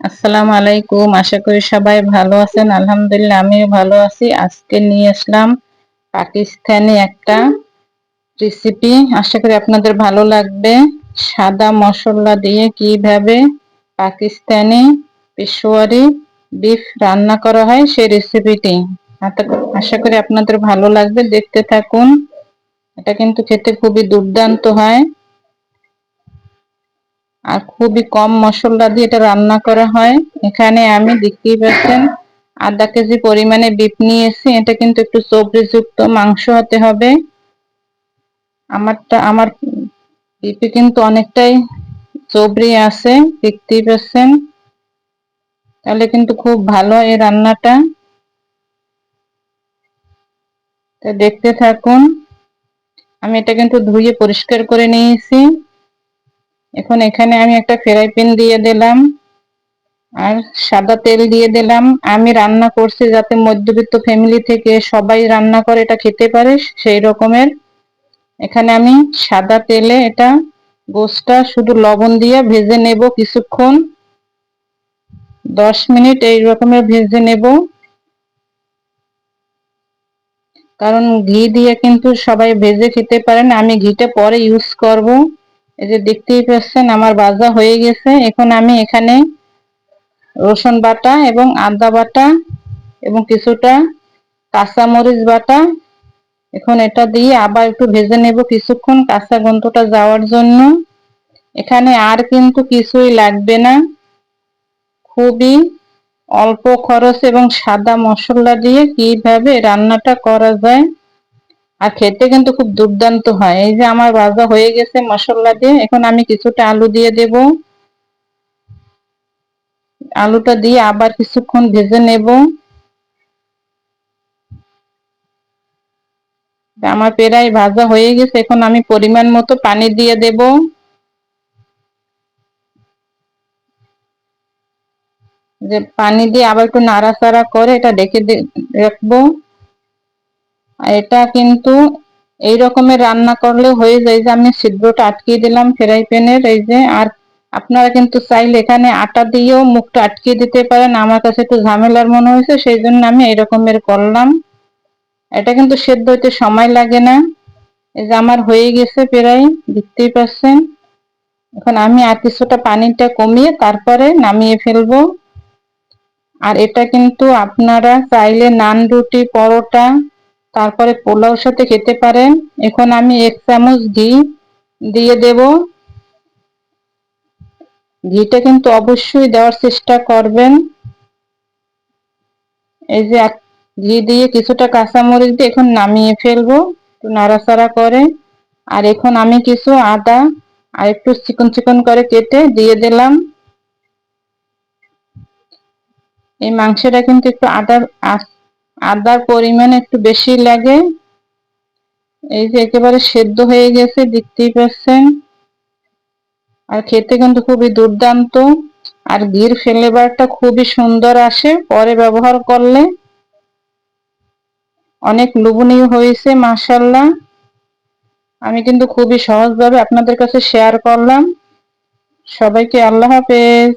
আসসালামু আলাইকুম। আশা করি সবাই ভালো আছেন। আলহামদুলিল্লাহ, আমিও ভালো আছি। আজকে নিয়ে আসলাম পাকিস্তানি একটা রেসিপি আশা করি আপনাদের ভালো লাগবে। সাদা মশলা দিয়ে কীভাবে পাকিস্তানি পেশোয়ারি বিফ রান্না করা হয় সেই রেসিপিটি আশা করি আপনাদের ভালো লাগবে। দেখতে থাকুন। এটা কিন্তু খেতে খুবই দুর্দান্ত হয়। আর খুবই কম মশলা দিয়ে এটা রান্না করা হয়। এখানে আমি দেখতেই পাচ্ছেন আধা কেজি পরিমাণে বিপ নিয়েছি। এটা কিন্তু একটু যুক্ত মাংস হতে হবে। আমারটা, আমার বিপে কিন্তু অনেকটাই চবরি আছে, দেখতেই পাচ্ছেন। তাহলে কিন্তু খুব ভালো এই রান্নাটা। দেখতে থাকুন। আমি এটা কিন্তু ধুয়ে পরিষ্কার করে নিয়েছি। এখন এখানে আমি একটা ফ্রাই প্যান দিয়ে দিলাম আর সাদা তেল দিয়ে দিলাম। আমি রান্না করছি যাতে মধ্যবিত্ত ফ্যামিলি থেকে সবাই রান্না করে, এটা খেতে পারে সেই রকমের। এখানে আমি সাদা তেলে এটা গোসটা শুধু লবণ দিয়ে ভেজে নেব কিছুক্ষণ। দশ মিনিট এই রকমের ভেজে নেব। কারণ ঘি দিয়ে কিন্তু সবাই ভেজে খেতে পারেন আমি ঘিটা পরে ইউজ করব। এই যে দেখতেই পাচ্ছেন, আমার বাজা হয়ে গেছে। এখন আমি এখানে রসুন বাটা এবং আদা বাটা এবং কিছুটা কাঁচামরিচ বাটা এখন এটা দিয়ে আবার একটু ভেজে নেব কিছুক্ষণ কাঁচা গন্ধটা যাওয়ার জন্য। এখানে আর কিন্তু কিছুই লাগবে না। খুবই অল্প খরচ এবং সাদা মশলা দিয়ে কীভাবে রান্নাটা করা যায় আর খেতে কিন্তু খুব দুর্দান্ত হয়। এই যে আমার ভাজা হয়ে গেছে মশলা দিয়ে, এখন আমি কিছুটা আলু দিয়ে দেব। আলুটা দিয়ে আবার কিছুক্ষণ ভেজে নেব। আমার পেরাই ভাজা হয়ে গেছে, এখন আমি পরিমাণ মতো পানি দিয়ে দেব। যে পানি দিয়ে আবার একটু নাড়াচাড়া করে এটা ডেকে রাখব। এটা কিন্তু এই রকমের রান্না করলে হয়ে যায় যে আমি ছিদ্রটা আটকিয়ে দিলাম ফ্রাই প্যানের, এই যে, আর আপনারা কিন্তু চাইলে এখানে আটা দিয়েও মুখটা আটকিয়ে দিতে পারেন। আমার কাছে একটু ঝামেলার মনে হয়েছে, সেই জন্য আমি এই রকমের করলাম। এটা কিন্তু সেদ্ধ হইতে সময় লাগে না। এই যে আমার হয়ে গেছে প্রায়, দেখতেই পাচ্ছেন। এখন আমি আর কিছুটা পানিটা কমিয়ে তারপরে নামিয়ে ফেলব। আর এটা কিন্তু আপনারা চাইলে নান রুটি, পরোটা তারপরে পোলাওর সাথে খেতে পারেন। এখন আমি এক চামচ ঘি দিয়ে দেব। ঘিটা কিন্তু অবশ্যই দেওয়ার চেষ্টা করবেন। এই যে ঘি দিয়ে কিছুটা কাঁচামরিচ দিয়ে এখন নামিয়ে ফেলব, একটু নাড়াচাড়া করে। আর এখন আমি কিছু আদা আর একটু চিকন চিকন করে কেটে দিয়ে দিলাম। এই মাংসটা কিন্তু একটু আদার আদার পরিমাণ একটু বেশি লাগে। এই যে একেবারে সেদ্ধ হয়ে গেছে, দেখতেই পাচ্ছেন। আর খেতে কিন্তু খুবই দুর্দান্ত। আর ঘির ফ্লেভারটা খুবই সুন্দর আসে, পরে ব্যবহার করলে। অনেক লোভনীয় হয়েছে মাসাল্লাহ আমি কিন্তু খুবই সহজভাবে আপনাদের কাছে শেয়ার করলাম। সবাইকে আল্লাহ হাফেজ।